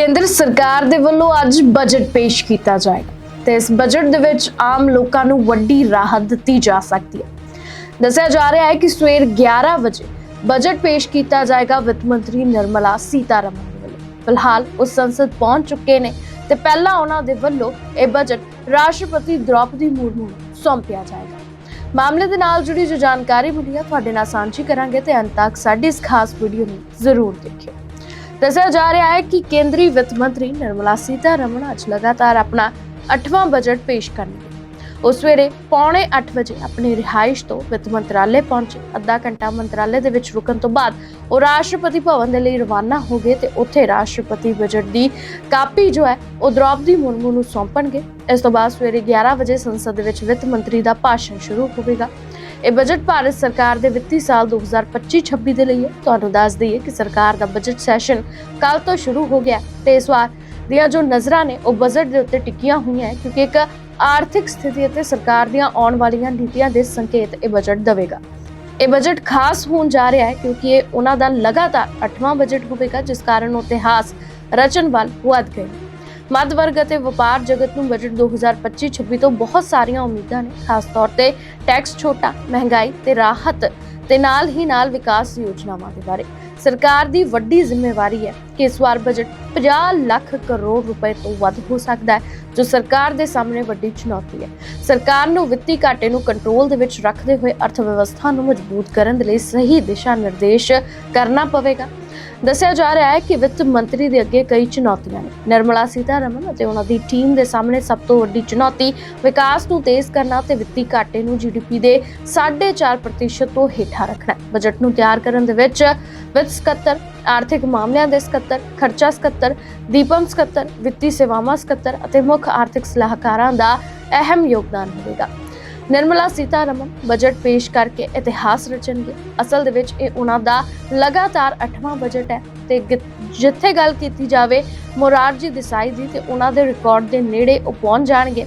ਕੇਂਦਰ ਸਰਕਾਰ ਦੇ ਵੱਲੋਂ ਅੱਜ ਬਜਟ ਪੇਸ਼ ਕੀਤਾ ਜਾਏਗਾ ਤੇ ਇਸ ਬਜਟ ਦੇ ਵਿੱਚ ਆਮ ਲੋਕਾਂ ਨੂੰ ਵੱਡੀ ਰਾਹਤ ਦਿੱਤੀ ਜਾ ਸਕਦੀ ਹੈ। ਦੱਸਿਆ ਜਾ ਰਿਹਾ ਹੈ ਕਿ ਸਵੇਰ 11 ਵਜੇ ਬਜਟ ਪੇਸ਼ ਕੀਤਾ ਜਾਏਗਾ ਵਿੱਤ ਮੰਤਰੀ ਨਿਰਮਲਾ ਸੀਤਾਰਮਨ ਵੱਲੋਂ। ਫਿਲਹਾਲ ਉਹ ਸੰਸਦ ਪਹੁੰਚ ਚੁੱਕੇ ਨੇ ਤੇ ਪਹਿਲਾਂ ਉਹਨਾਂ ਦੇ ਵੱਲੋਂ ਇਹ ਬਜਟ ਰਾਸ਼ਟਰਪਤੀ ਦ੍ਰੌਪਦੀ ਮੁਰਮੂ ਨੂੰ ਸੌਂਪਿਆ ਜਾਏਗਾ। ਮਾਮਲੇ ਦੇ ਨਾਲ ਜੁੜੀ ਜੋ ਜਾਣਕਾਰੀ ਮਿਲੀ ਹੈ ਤੁਹਾਡੇ ਨਾਲ ਸਾਂਝੀ ਕਰਾਂਗੇ ਤੇ ਅੰਤ ਤੱਕ ਸਾਡੀ ਇਸ ਖਾਸ ਵੀਡੀਓ ਨੂੰ ਜ਼ਰੂਰ ਦੇਖਿਓ। ਦੱਸਿਆ ਜਾ ਰਿਹਾ ਹੈ ਕਿ ਕੇਂਦਰੀ ਵਿੱਤ ਮੰਤਰੀ ਨਿਰਮਲਾ ਸੀਤਾਰਮਣ ਅੱਜ ਲਗਾਤਾਰ ਆਪਣਾ 8ਵਾਂ ਬਜਟ ਪੇਸ਼ ਕਰਨਗੇ। ਉਹ ਸਵੇਰੇ ਪੌਣੇ 8 ਵਜੇ ਆਪਣੀ ਰਿਹਾਇਸ਼ ਤੋਂ ਵਿੱਤ ਮੰਤਰਾਲੇ ਪਹੁੰਚੇ। ਅੱਧਾ ਘੰਟਾ ਮੰਤਰਾਲੇ ਦੇ ਵਿੱਚ ਰੁਕਣ ਤੋਂ ਬਾਅਦ ਉਹ ਰਾਸ਼ਟਰਪਤੀ ਭਵਨ ਦੇ ਲਈ ਰਵਾਨਾ ਹੋ ਗਏ ਤੇ ਉੱਥੇ ਰਾਸ਼ਟਰਪਤੀ ਬਜਟ ਦੀ ਕਾਪੀ ਜੋ ਹੈ, ਉਹ ਦ੍ਰੋਪਦੀ ਮੁਰਮੂ ਨੂੰ ਸੌਂਪਣਗੇ। ਇਸ ਤੋਂ ਬਾਅਦ ਸਵੇਰੇ 11 ਵਜੇ ਸੰਸਦ ਦੇ ਵਿੱਚ ਵਿੱਤ ਮੰਤਰੀ ਦਾ ਭਾਸ਼ਣ ਸ਼ੁਰੂ ਹੋਵੇਗਾ। ਇਹ ਬਜਟ ਭਾਰਤ ਸਰਕਾਰ ਦੇ ਵਿੱਤੀ ਸਾਲ 2025-26 ਦੇ ਲਈ ਹੈ। ਤੁਹਾਨੂੰ ਦੱਸ ਦਈਏ ਕਿ ਸਰਕਾਰ ਦਾ ਬਜਟ ਸੈਸ਼ਨ ਕੱਲ ਤੋਂ ਸ਼ੁਰੂ ਹੋ ਗਿਆ ਤੇ ਇਸ ਵਾਰ ਦੀਆਂ ਜੋ ਨਜ਼ਰਾਂ ਨੇ, ਉਹ ਬਜਟ ਦੇ ਉੱਤੇ ਟਿਕੀਆਂ ਹੋਈਆਂ ਹੈ ਕਿਉਂਕਿ ਇੱਕ ਆਰਥਿਕ ਸਥਿਤੀ ਅਤੇ ਸਰਕਾਰ ਦੀਆਂ ਆਉਣ ਵਾਲੀਆਂ ਨੀਤੀਆਂ ਦੇ ਸੰਕੇਤ ਇਹ ਬਜਟ ਦੇਵੇਗਾ। ਇਹ ਬਜਟ ਖਾਸ ਹੋਣ ਜਾ ਰਿਹਾ ਹੈ ਕਿਉਂਕਿ ਇਹ ਉਹਨਾਂ ਦਾ ਲਗਾਤਾਰ 8ਵਾਂ ਬਜਟ ਹੋਵੇਗਾ, ਜਿਸ ਕਾਰਨ ਉਹ ਇਤਿਹਾਸ ਰਚਨ ਵੱਲ ਵੱਧ ਗਏ। ਮੱਧ ਵਰਗ ਅਤੇ ਵਪਾਰ ਜਗਤ ਨੂੰ ਬਜਟ 2025-26 ਤੋਂ ਬਹੁਤ ਸਾਰੀਆਂ ਉਮੀਦਾਂ ਨੇ। ਖਾਸ ਤੌਰ ਤੇ ਟੈਕਸ ਛੋਟਾ, ਮਹਿੰਗਾਈ ਤੇ ਰਾਹਤ ਤੇ ਨਾਲ ਹੀ ਨਾਲ ਵਿਕਾਸ ਯੋਜਨਾਵਾਂ ਦੇ ਬਾਰੇ। ਸਰਕਾਰ ਦੀ ਵੱਡੀ ਜ਼ਿੰਮੇਵਾਰੀ ਹੈ ਕਿ ਇਸ ਵਾਰ ਬਜਟ 50 ਲੱਖ ਕਰੋੜ ਰੁਪਏ ਤੋਂ ਵੱਧ ਹੋ ਸਕਦਾ ਹੈ, ਜੋ ਸਰਕਾਰ ਦੇ ਸਾਹਮਣੇ ਵੱਡੀ ਚੁਣੌਤੀ ਹੈ। ਸਰਕਾਰ ਨੂੰ ਵਿੱਤੀ ਘਾਟੇ ਨੂੰ ਕੰਟਰੋਲ ਦੇ ਵਿੱਚ ਰੱਖਦੇ ਹੋਏ ਅਰਥ ਵਿਵਸਥਾ ਨੂੰ ਮਜ਼ਬੂਤ ਕਰਨ ਦੇ ਲਈ ਸਹੀ ਦਿਸ਼ਾ ਨਿਰਦੇਸ਼ ਕਰਨਾ ਪਵੇਗਾ। ਦੱਸਿਆ ਜਾ ਰਿਹਾ ਹੈ ਕਿ ਵਿੱਤ ਮੰਤਰੀ ਦੇ ਅੱਗੇ ਕਈ ਚੁਣੌਤੀਆਂ ਨੇ। ਨਿਰਮਲਾ ਸੀਤਾਰਮਨ ਅਤੇ ਉਹਨਾਂ ਦੀ ਟੀਮ ਦੇ ਸਾਹਮਣੇ ਸਭ ਤੋਂ ਵੱਡੀ ਚੁਣੌਤੀ ਵਿਕਾਸ ਨੂੰ ਤੇਜ਼ ਕਰਨਾ ਤੇ ਵਿੱਤੀ ਘਾਟੇ ਨੂੰ ਜੀਡੀਪੀ ਦੇ 4.5% ਤੋਂ ਹੇਠਾਂ ਰੱਖਣਾ ਬਜਟ ਨੂੰ ਤਿਆਰ ਕਰਨ ਦੇ ਵਿੱਚ ਵਿੱਤ ਸਕੱਤਰ, ਆਰਥਿਕ ਮਾਮਲਿਆਂ ਦੇ ਸਕੱਤਰ, ਖਰਚਾ ਸਕੱਤਰ, ਦੀਪਮ ਸਕੱਤਰ, ਵਿੱਤੀ ਸੇਵਾਵਾਂ ਸਕੱਤਰ ਅਤੇ ਮੁੱਖ ਆਰਥਿਕ ਸਲਾਹਕਾਰਾਂ ਦਾ ਅਹਿਮ ਯੋਗਦਾਨ ਹੋਵੇਗਾ। ਨਿਰਮਲਾ ਸੀਤਾਰਮਨ ਬਜਟ ਪੇਸ਼ ਕਰਕੇ ਇਤਿਹਾਸ ਰਚਣਗੇ। ਅਸਲ ਦੇ ਵਿੱਚ ਇਹ ਉਹਨਾਂ ਦਾ ਲਗਾਤਾਰ 8ਵਾਂ ਬਜਟ ਹੈ ਤੇ ਜਿੱਥੇ ਗੱਲ ਕੀਤੀ ਜਾਵੇ ਮੋਰਾਰਜੀ ਦੇਸਾਈ ਦੀ ਤੇ ਉਹਨਾਂ ਦੇ ਰਿਕਾਰਡ ਦੇ ਨੇੜੇ ਉਹ ਪਹੁੰਚ ਜਾਣਗੇ।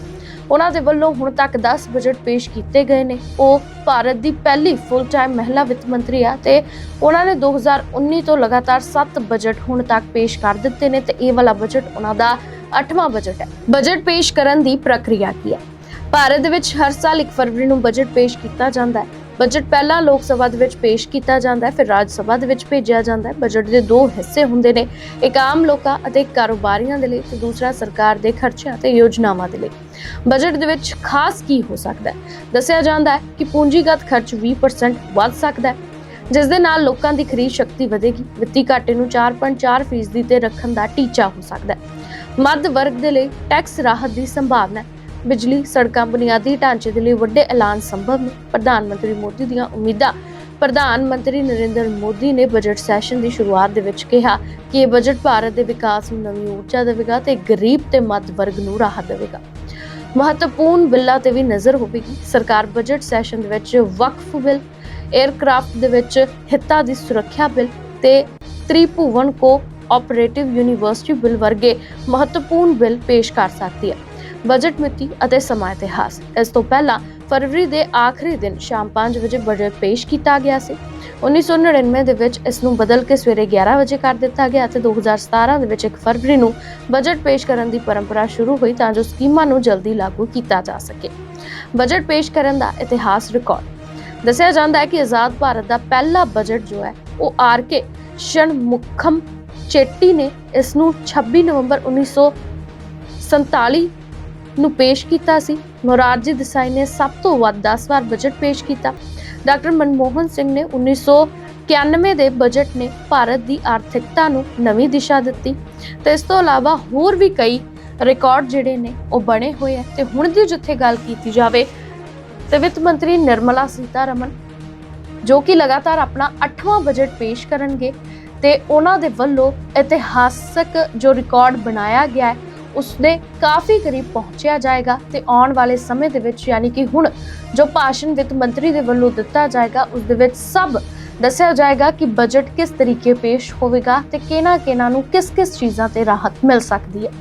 ਉਹਨਾਂ ਦੇ ਵੱਲੋਂ ਹੁਣ ਤੱਕ 10 ਬਜਟ ਪੇਸ਼ ਕੀਤੇ ਗਏ ਨੇ। ਉਹ ਭਾਰਤ ਦੀ ਪਹਿਲੀ ਫੁੱਲ ਟਾਈਮ ਮਹਿਲਾ ਵਿੱਤ ਮੰਤਰੀ ਆ ਤੇ ਉਹਨਾਂ ਨੇ 2019 ਤੋਂ ਲਗਾਤਾਰ 7 ਬਜਟ ਹੁਣ ਤੱਕ ਪੇਸ਼ ਕਰ ਦਿੱਤੇ ਨੇ ਤੇ ਇਹ ਵਾਲਾ ਬਜਟ ਉਹਨਾਂ ਦਾ 8ਵਾਂ ਬਜਟ ਹੈ। ਬਜਟ ਪੇਸ਼ ਕਰਨ ਦੀ ਪ੍ਰਕਿਰਿਆ ਕੀ ਹੈ? ਭਾਰਤ ਦੇ ਵਿੱਚ ਹਰ ਸਾਲ 1 ਫਰਵਰੀ ਨੂੰ ਬਜਟ ਪੇਸ਼ ਕੀਤਾ ਜਾਂਦਾ ਹੈ। ਬਜਟ ਪਹਿਲਾਂ ਲੋਕ ਸਭਾ ਦੇ ਵਿੱਚ ਪੇਸ਼ ਕੀਤਾ ਜਾਂਦਾ ਹੈ, ਫਿਰ ਰਾਜ ਸਭਾ ਦੇ ਵਿੱਚ ਭੇਜਿਆ ਜਾਂਦਾ ਹੈ। ਬਜਟ ਦੇ ਦੋ ਹਿੱਸੇ ਹੁੰਦੇ ਨੇ, ਇੱਕ ਆਮ ਲੋਕਾਂ ਅਤੇ ਕਾਰੋਬਾਰੀਆਂ ਦੇ ਲਈ ਤੇ ਦੂਸਰਾ ਸਰਕਾਰ ਦੇ ਖਰਚਿਆਂ ਤੇ ਯੋਜਨਾਵਾਂ ਦੇ ਲਈ। ਬਜਟ ਦੇ ਵਿੱਚ ਖਾਸ ਕੀ ਹੋ ਸਕਦਾ ਹੈ? ਦੱਸਿਆ ਜਾਂਦਾ ਹੈ ਕਿ ਪੂੰਜੀਗਤ ਖਰਚ 20% ਵੱਧ ਸਕਦਾ ਹੈ, ਜਿਸ ਦੇ ਨਾਲ ਲੋਕਾਂ ਦੀ ਖਰੀਦ ਸ਼ਕਤੀ ਵਧੇਗੀ। ਵਿੱਤੀ ਘਾਟੇ ਨੂੰ 4.4% ਫੀਸਦੀ ਤੇ ਰੱਖਣ ਦਾ ਟੀਚਾ ਹੋ ਸਕਦਾ ਹੈ। ਮੱਧ ਵਰਗ ਦੇ ਲਈ ਟੈਕਸ ਰਾਹਤ ਦੀ ਸੰਭਾਵਨਾ ਹੈ। ਬਿਜਲੀ ਸੜਕਾਂ ਬੁਨਿਆਦੀ ਢਾਂਚੇ ਦੇ ਲਈ ਵੱਡੇ ਐਲਾਨ ਸੰਭਵ ਨੇ। ਪ੍ਰਧਾਨ ਮੰਤਰੀ ਮੋਦੀ ਦੀਆਂ ਉਮੀਦਾਂ। ਪ੍ਰਧਾਨ ਮੰਤਰੀ ਨਰਿੰਦਰ ਮੋਦੀ ਨੇ ਬਜਟ ਸੈਸ਼ਨ ਦੀ ਸ਼ੁਰੂਆਤ ਦੇ ਵਿੱਚ ਕਿਹਾ ਕਿ ਇਹ ਬਜਟ ਭਾਰਤ ਦੇ ਵਿਕਾਸ ਨੂੰ ਨਵੀਂ ਊਰਜਾ ਦੇਵੇਗਾ ਤੇ ਗਰੀਬ ਤੇ ਮੱਧ ਵਰਗ ਨੂੰ ਰਾਹਤ ਦੇਵੇਗਾ। ਮਹੱਤਵਪੂਰਨ ਬਿੱਲਾਂ ਤੇ ਵੀ ਨਜ਼ਰ ਹੋਵੇਗੀ। ਸਰਕਾਰ ਬਜਟ ਸੈਸ਼ਨ ਦੇ ਵਿੱਚ ਵਕਫ ਬਿੱਲ 에ਅਰਕ੍ਰਾਫਟ ਦੇ ਵਿੱਚ ਹਿੱਤਾਂ ਦੀ ਸੁਰੱਖਿਆ ਬਿੱਲ ਤੇ ਤ੍ਰਿਭੁਵਨ ਕੋ ਆਪਰੇਟਿਵ ਯੂਨੀਵਰਸਿਟੀ ਬਿੱਲ ਵਰਗੇ ਮਹੱਤਵਪੂਰਨ ਬਿੱਲ ਪੇਸ਼ ਕਰ ਸਕਦੀ ਹੈ। ਬਜਟ ਮਿਤੀ ਅਤੇ ਸਮਾਂ ਇਤਿਹਾਸ। ਇਸ ਤੋਂ ਪਹਿਲਾਂ ਫਰਵਰੀ ਦੇ ਆਖਰੀ ਦਿਨ ਸ਼ਾਮ 5 ਵਜੇ ਬਜਟ ਪੇਸ਼ ਕੀਤਾ ਗਿਆ ਸੀ। 1999 ਦੇ ਵਿੱਚ ਇਸ ਨੂੰ ਬਦਲ ਕੇ ਸਵੇਰੇ 11 ਵਜੇ ਕਰ ਦਿੱਤਾ ਗਿਆ ਅਤੇ 2017 ਦੇ ਵਿੱਚ 1 ਫਰਵਰੀ ਨੂੰ ਬਜਟ ਪੇਸ਼ ਕਰਨ ਦੀ ਪਰੰਪਰਾ ਸ਼ੁਰੂ ਹੋਈ ਤਾਂ ਜੋ ਸਕੀਮਾਂ ਨੂੰ ਜਲਦੀ ਲਾਗੂ ਕੀਤਾ ਜਾ ਸਕੇ। ਬਜਟ ਪੇਸ਼ ਕਰਨ ਦਾ ਇਤਿਹਾਸ ਰਿਕਾਰਡ। ਦੱਸਿਆ ਜਾਂਦਾ ਹੈ ਕਿ ਆਜ਼ਾਦ ਭਾਰਤ ਦਾ ਪਹਿਲਾ ਬਜਟ ਜੋ ਹੈ, ਉਹ ਆਰ ਕੇ ਸ਼ਣਮੁਖਮ ਚੇਟੀ ਨੇ ਇਸ ਨੂੰ 26 ਨਵੰਬਰ 1947 ਨੂੰ ਪੇਸ਼ ਕੀਤਾ ਸੀ। ਮੋਰਾਰਜੀ ਦੇਸਾਈ ਨੇ ਸਭ ਤੋਂ ਵੱਧ 10 ਵਾਰ ਬਜਟ ਪੇਸ਼ ਕੀਤਾ। ਡਾਕਟਰ ਮਨਮੋਹਨ ਸਿੰਘ ਨੇ 1991 ਦੇ ਬਜਟ ਨੇ ਭਾਰਤ ਦੀ ਆਰਥਿਕਤਾ ਨੂੰ ਨਵੀਂ ਦਿਸ਼ਾ ਦਿੱਤੀ। ਤੇ ਇਸ ਤੋਂ ਇਲਾਵਾ ਹੋਰ ਵੀ ਕਈ ਰਿਕਾਰਡ ਜਿਹੜੇ ਨੇ ਉਹ ਬਣੇ ਹੋਏ ਆ। ਤੇ ਹੁਣ ਦੀ ਜਿੱਥੇ ਗੱਲ ਕੀਤੀ ਜਾਵੇ ਤੇ ਵਿੱਤ ਮੰਤਰੀ ਨਿਰਮਲਾ ਸੀਤਾਰਮਨ, ਜੋ ਕਿ ਲਗਾਤਾਰ ਆਪਣਾ 8ਵਾਂ ਬਜਟ ਪੇਸ਼ ਕਰਨਗੇ, ਤੇ ਉਹਨਾਂ ਦੇ ਵੱਲੋਂ ਇਤਿਹਾਸਕ ਜੋ ਰਿਕਾਰਡ ਬਣਾਇਆ ਗਿਆ ਹੈ ਉਸਦੇ ਕਾਫੀ ਕਰੀਬ ਪਹੁੰਚਿਆ ਜਾਏਗਾ ਤੇ ਆਉਣ ਵਾਲੇ ਸਮੇਂ ਦੇ ਵਿੱਚ ਯਾਨੀ ਕਿ ਹੁਣ ਜੋ ਭਾਸ਼ਣ ਵਿੱਤ ਮੰਤਰੀ ਦੇ ਵੱਲੋਂ ਦਿੱਤਾ ਜਾਏਗਾ ਉਸ ਦੇ ਵਿੱਚ ਸਭ ਦੱਸਿਆ ਜਾਏਗਾ ਕਿ ਬਜਟ ਕਿਸ ਤਰੀਕੇ ਪੇਸ਼ ਹੋਵੇਗਾ ਤੇ ਕਿਹਨਾਂ ਕਿਹਨਾਂ ਨੂੰ ਕਿਸ ਕਿਸ ਚੀਜ਼ਾਂ ਤੇ ਰਾਹਤ ਮਿਲ ਸਕਦੀ ਹੈ।